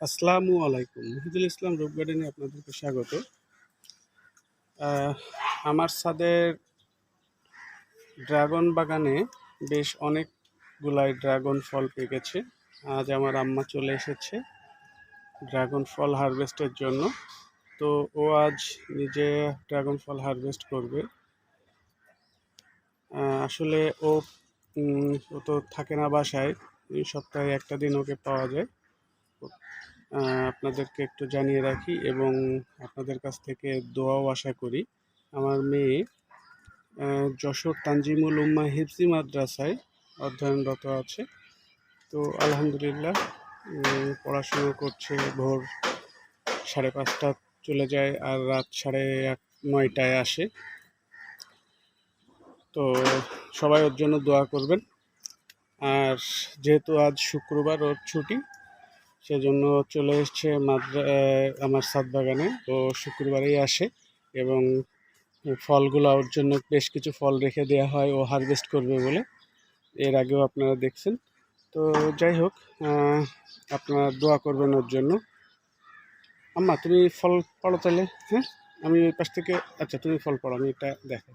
আসসালামু আলাইকুম। মহিদুল ইসলাম রূপ গার্ডেনে আপনাদেরকে স্বাগত। আমার ছাদের ড্রাগন বাগানে বেশ অনেকগুলাই ড্রাগন ফল পেকেছে। আজ আমার আম্মা চলে এসেছে ড্রাগন ফল হারভেস্টের জন্য। তো ও আজ নিজে ড্রাগন ফল হারভেস্ট করবে। আসলে ও ও তো থাকে না বাসায়। এই সপ্তাহে একটা দিন ওকে পাওয়া যায়। আপনাদেরকে একটু জানিয়ে রাখি এবং আপনাদের কাছ থেকে দোয়াও আশা করি। আমার মেয়ে যশোর তানজিমুল উম্মা হিফজি মাদ্রাসায় অধ্যয়নরত আছে। তো আলহামদুলিল্লাহ পড়াশুনো করছে, ভোর সাড়ে পাঁচটা চলে যায় আর রাত সাড়ে আট নয়টায় আসে। তো সবাই ওর জন্য দোয়া করবেন। আর যেহেতু আজ শুক্রবার, ওর ছুটি সেজন্য চলে এসছে মাদ্রা আমার সাত বাগানে ও শুক্রবারেই আসে এবং ফলগুলো ওর জন্য বেশ কিছু ফল রেখে দেওয়া হয়, ও হারভেস্ট করবে বলে। এর আগেও আপনারা দেখছেন। তো যাই হোক আপনারা দোয়া করবেন ওর জন্য। আম্মা, তুমি ফল পড়ো তাহলে হ্যাঁ? আমি ওই পাশ থেকে আচ্ছা তুমি ফল পড়ো, আমি এটা দেখো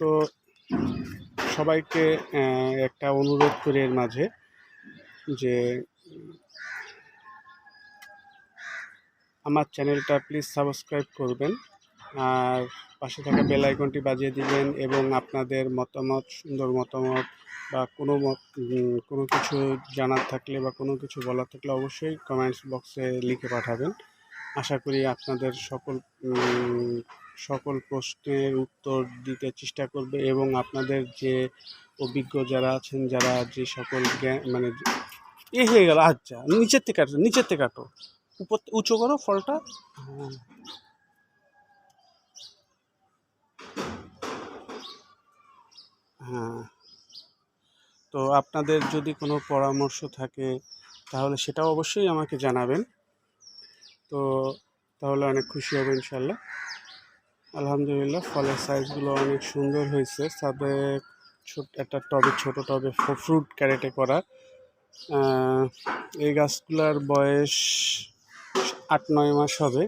তো সবাইকে একটা অনুরোধ করি এর মাঝে। যে, আমার চ্যানেলটা প্লিজ সাবস্ক্রাইব করবেন। আর পাশে থাকা বেল আইকনটি বাজিয়ে দিবেন এবং আপনাদের মতামত, সুন্দর মতামত বা কোনো কোনো কিছু জানার থাকলে বা কোনো কিছু বলার থাকলে অবশ্যই কমেন্টস বক্সে লিখে পাঠাবেন। আশা করি আপনাদের সকল সকল প্রশ্নের উত্তর দিতে চেষ্টা করবে এবং আপনাদের যে অভিজ্ঞ যারা আছেন, যারা যে সকল মানে এ হয়ে গেল আচ্ছা নিচের থেকে কাটো নিচের থেকে কাটো উপর, উঁচু করো, ফলটা। হ্যাঁ। তো আপনাদের যদি কোনো পরামর্শ থাকে, তাহলে সেটাও অবশ্যই আমাকে জানাবেন। তো তাহলে অনেক খুশি হব ইনশাল্লাহ। আলহামদুলিল্লাহ, ফলের সাইজগুলো অনেক সুন্দর হয়েছে। সাথে ছোট, একটা টবে, ছোট টবে ফ্রুট ক্যারেটে করা। এই গাছগুলোর বয়স আট, নয় মাস হবে।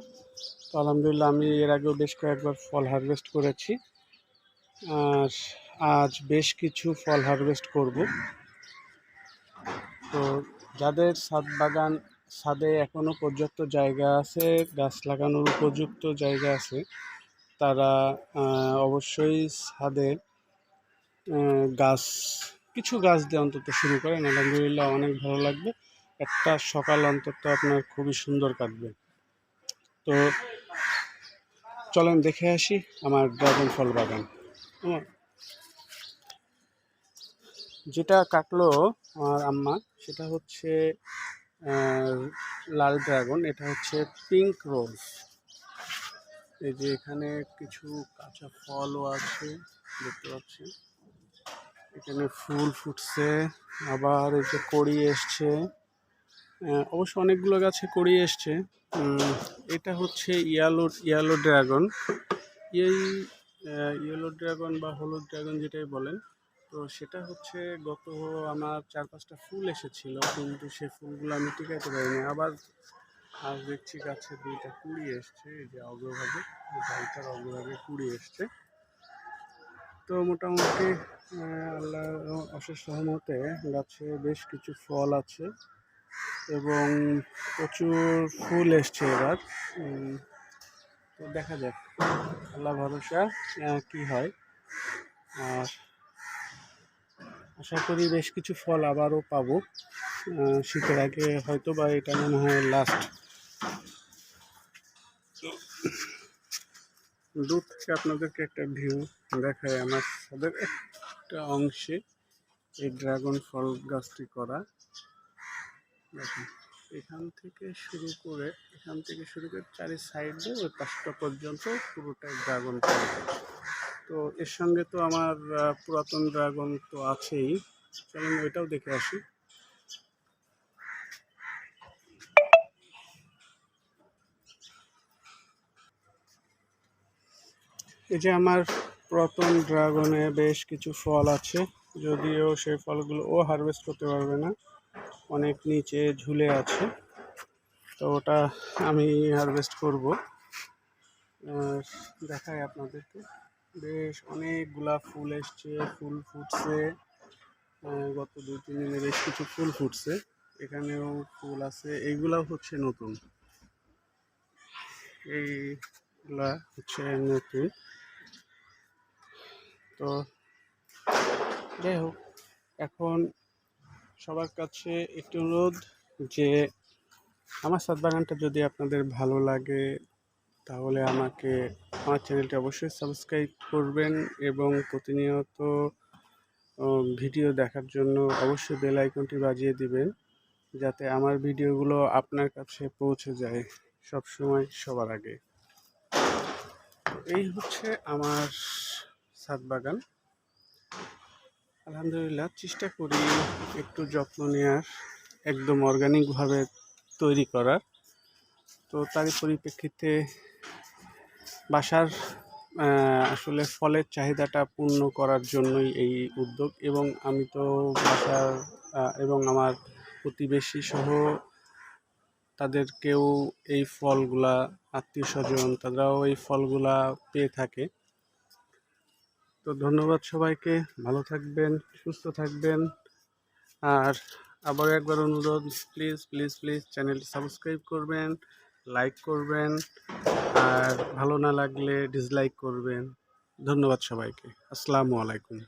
তো আলহামদুলিল্লাহ আমি এর আগেও বেশ কয়েকবার ফল হারভেস্ট করেছি। আর আজ বেশ কিছু ফল হারভেস্ট করব। তো যাদের ছাদ বাগান, ছাদে এখনও পর্যাপ্ত জায়গা আছে, গাছ লাগানোর উপযুক্ত জায়গা আছে, তারা অবশ্যই ছাদে গাছ, কিছু গাছ দিয়ে অন্তত শুরু করেন। আলহামদুলিল্লাহ অনেক ভালো লাগবে। একটা সকাল অন্তত আপনার খুবই সুন্দর কাটবে। তো চলেন দেখে আসি আমার ড্রাগন ফল বাগান। আমার যেটা কাটলো আমার আম্মা, সেটা হচ্ছে লাল ড্রাগন। এটা হচ্ছে পিঙ্ক রোজ। এই যে এখানে কিছু কাঁচা ফলও আছে, দেখতে পাচ্ছি এখানে ফুল ফুটছে, আবার এই যে কড়ি এসছে। অবশ্য অনেকগুলো গাছে কড়ি এসছে। এটা হচ্ছে ইয়ালো ইয়ালো ড্রাগন। এই ইয়েলো ড্রাগন বা হলুদ ড্রাগন যেটাই বলেন, তো সেটা হচ্ছে গত আমার চার পাঁচটা ফুল এসেছিল, কিন্তু সে ফুলগুলো আমি টিকাতে পারিনি। আবার আজ দেখছি গাছে দুইটা কুড়ি এসছে, এই যে অগ্রভাগে, এই অগ্রভাগে কুড়ি এসছে। তো মোটামুটি আল্লাহ অশেষ সহমতে গাছে বেশ কিছু ফল আছে এবং প্রচুর ফুল এসছে এবার। তো দেখা যাক, আল্লাহ ভরসা কি হয়। আর আশা করি বেশ কিছু ফল আবারও পাবো। শীতের আগে হয়তো বা এটা মনে হয় লাস্ট দূর থেকে আপনাদেরকে একটা ভিউ দেখায় আমার ছাদের একটা অংশে এই ড্রাগন ফল গাছটি করা। দেখুন, এখান থেকে শুরু করে, এখান থেকে শুরু করে চারি সাইডে ওই পাঁচটা পর্যন্ত পুরোটাই ড্রাগন ফল তো এর সঙ্গে তো আমার পুরাতন ড্রাগন তো আছেই। চলুন ওইটাও দেখে আসি। এই যে আমার প্রথম ড্রাগনে বেশ কিছু ফল আছে, যদিও সেই ফলগুলো ও হারভেস্ট করতে পারবে না, অনেক নিচে ঝুলে আছে, তো ওটা আমি হারভেস্ট করব। দেখাই আপনাদেরকে, বেশ অনেকগুলা ফুল এসছে, ফুল ফুটছে গত দুই, তিন দিনে বেশ কিছু ফুল ফুটছে, এখানেও ফুল আছে, এইগুলাও হচ্ছে নতুন। এইগুলা হচ্ছে নতুন। তো যাই হোক, এখন সবার কাছে একটি অনুরোধ যে আমার সাত বাগানটা যদি আপনাদের ভালো লাগে, তাহলে আমাকে আমার চ্যানেলটি অবশ্যই সাবস্ক্রাইব করবেন এবং প্রতিনিয়ত ভিডিও দেখার জন্য অবশ্যই বেল আইকনটি বাজিয়ে দিবেন, যাতে আমার ভিডিওগুলো আপনার কাছে পৌঁছে যায় সব সময় সবার আগে। এই হচ্ছে আমার ছাদ বাগান। আলহামদুলিল্লাহ, চেষ্টা করি একটু যত্ন নেওয়ার একদম অর্গানিকভাবে তৈরি করার। তো তারই পরিপ্রেক্ষিতে বাসার আসলে ফলের চাহিদাটা পূর্ণ করার জন্যই এই উদ্যোগ এবং আমি তো বাসার এবং আমার প্রতিবেশী সহ তাদেরকেও এই ফলগুলা, আত্মীয় স্বজন, তারাও এই ফলগুলা পেয়ে থাকে। তো ধন্যবাদ সবাইকে, ভালো থাকবেন, সুস্থ থাকবেন। আর আবার একবার অনুরোধ প্লিজ প্লিজ প্লিজ চ্যানেলটি সাবস্ক্রাইব করবেন লাইক করবেন, আর ভালো না লাগলে ডিসলাইক করবেন। ধন্যবাদ সবাইকে। আসসালামু আলাইকুম।